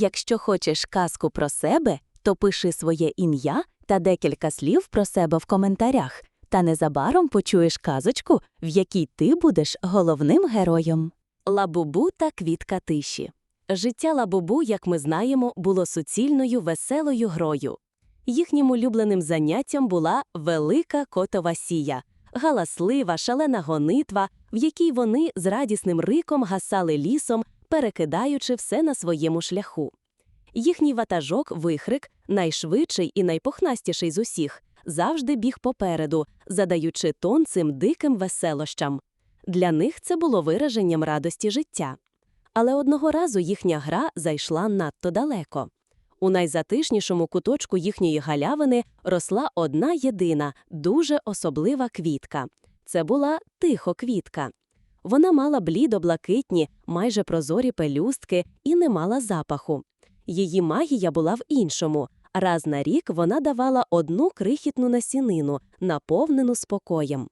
Якщо хочеш казку про себе, то пиши своє ім'я та декілька слів про себе в коментарях, та незабаром почуєш казочку, в якій ти будеш головним героєм. Лабубу та квітка тиші. Життя лабубу, як ми знаємо, було суцільною веселою грою. Їхнім улюбленим заняттям була велика котова сія, галаслива, шалена гонитва, в якій вони з радісним риком гасали лісом, перекидаючи все на своєму шляху. Їхній ватажок вихрик, найшвидший і найпохнастіший з усіх, завжди біг попереду, задаючи тон цим диким веселощам. Для них це було вираженням радості життя. Але одного разу їхня гра зайшла надто далеко. У найзатишнішому куточку їхньої галявини росла одна єдина, дуже особлива квітка. Це була тихоквітка. Вона мала блідо-блакитні, майже прозорі пелюстки і не мала запаху. Її магія була в іншому. Раз на рік вона давала одну крихітну насінину, наповнену спокоєм.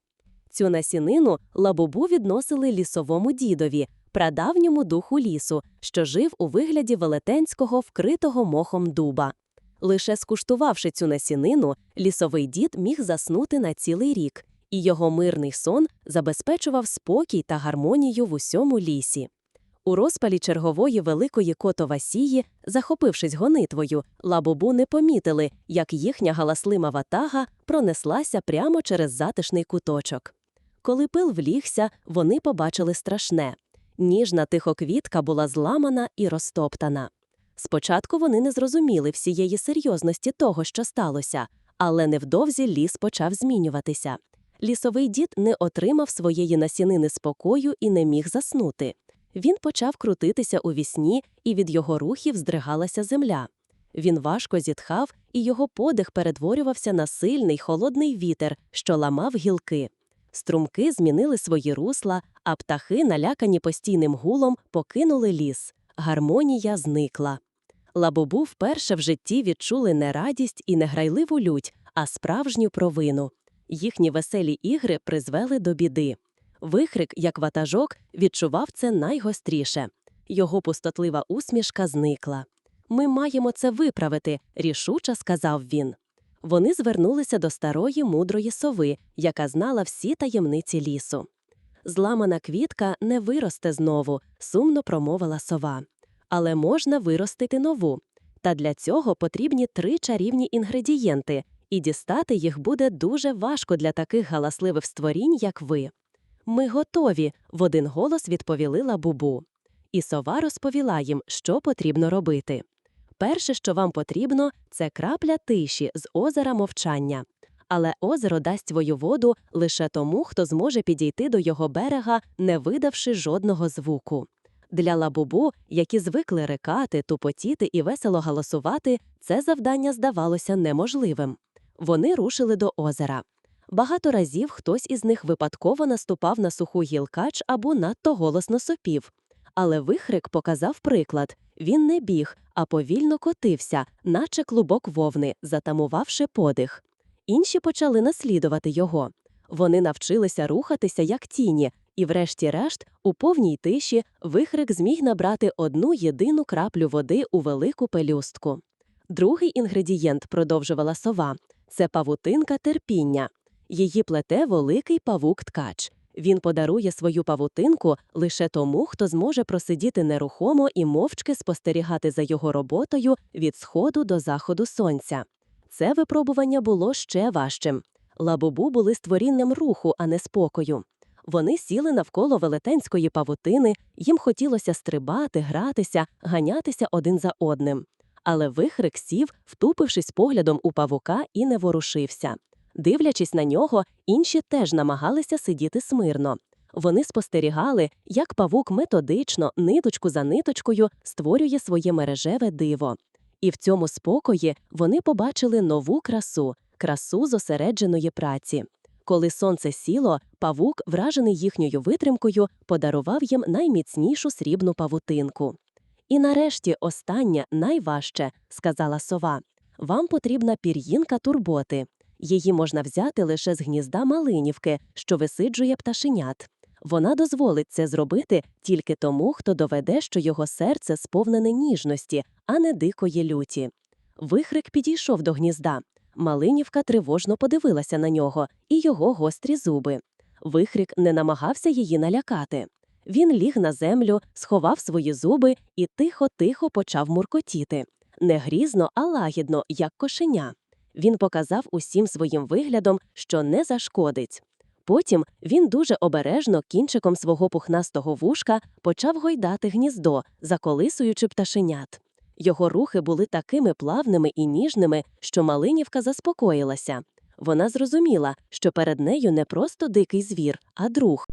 Цю насінину лабубу відносили лісовому дідові, прадавньому духу лісу, що жив у вигляді велетенського вкритого мохом дуба. Лише скуштувавши цю насінину, лісовий дід міг заснути на цілий рік, і його мирний сон забезпечував спокій та гармонію в усьому лісі. У розпалі чергової великої котовасії, захопившись гонитвою, лабубу не помітили, як їхня галаслима ватага пронеслася прямо через затишний куточок. Коли пил влігся, вони побачили страшне. Ніжна тихоквітка була зламана і розтоптана. Спочатку вони не зрозуміли всієї серйозності того, що сталося, але невдовзі ліс почав змінюватися. Лісовий дід не отримав своєї насінини спокою і не міг заснути. Він почав крутитися у вісні, і від його рухів здригалася земля. Він важко зітхав, і його подих перетворювався на сильний холодний вітер, що ламав гілки. Струмки змінили свої русла, а птахи, налякані постійним гулом, покинули ліс. Гармонія зникла. Лабобу вперше в житті відчули не радість і не грайливу лють, а справжню провину. Їхні веселі ігри призвели до біди. Вихрик, як ватажок, відчував це найгостріше. Його пустотлива усмішка зникла. Ми маємо це виправити, рішуче сказав він. Вони звернулися до старої мудрої сови, яка знала всі таємниці лісу. Зламана квітка не виросте знову, сумно промовила сова. Але можна виростити нову. Та для цього потрібні три чарівні інгредієнти, і дістати їх буде дуже важко для таких галасливих створінь, як ви. Ми готові, в один голос відповіли лабубу. І сова розповіла їм, що потрібно робити. Перше, що вам потрібно, це крапля тиші з озера мовчання. Але озеро дасть свою воду лише тому, хто зможе підійти до його берега, не видавши жодного звуку. Для лабубу, які звикли рекати, тупотіти і весело галасувати, це завдання здавалося неможливим. Вони рушили до озера. Багато разів хтось із них випадково наступав на суху гілкач або надто голосно сопів. Але вихрик показав приклад він не біг, а повільно котився, наче клубок вовни, затамувавши подих. Інші почали наслідувати його. Вони навчилися рухатися як тіні, і, врешті-решт, у повній тиші вихрик зміг набрати одну єдину краплю води у велику пелюстку. Другий інгредієнт продовжувала сова це павутинка терпіння. Її плете великий павук ткач. Він подарує свою павутинку лише тому, хто зможе просидіти нерухомо і мовчки спостерігати за його роботою від сходу до заходу сонця. Це випробування було ще важчим. Лабубу були створінням руху, а не спокою. Вони сіли навколо велетенської павутини, їм хотілося стрибати, гратися, ганятися один за одним. Але вихрик сів, втупившись поглядом у павука, і не ворушився. Дивлячись на нього, інші теж намагалися сидіти смирно. Вони спостерігали, як павук методично, ниточку за ниточкою, створює своє мережеве диво. І в цьому спокої вони побачили нову красу, красу зосередженої праці. Коли сонце сіло, павук, вражений їхньою витримкою, подарував їм найміцнішу срібну павутинку. І нарешті останнє найважче, сказала сова. Вам потрібна пір'їнка турботи. Її можна взяти лише з гнізда малинівки, що висиджує пташенят. Вона дозволить це зробити тільки тому, хто доведе, що його серце сповнене ніжності, а не дикої люті. Вихрик підійшов до гнізда. Малинівка тривожно подивилася на нього і його гострі зуби. Вихрик не намагався її налякати. Він ліг на землю, сховав свої зуби і тихо-тихо почав муркотіти. Не грізно, а лагідно, як кошеня. Він показав усім своїм виглядом, що не зашкодить. Потім він дуже обережно кінчиком свого пухнастого вушка почав гойдати гніздо, заколисуючи пташенят. Його рухи були такими плавними і ніжними, що Малинівка заспокоїлася. Вона зрозуміла, що перед нею не просто дикий звір, а друг.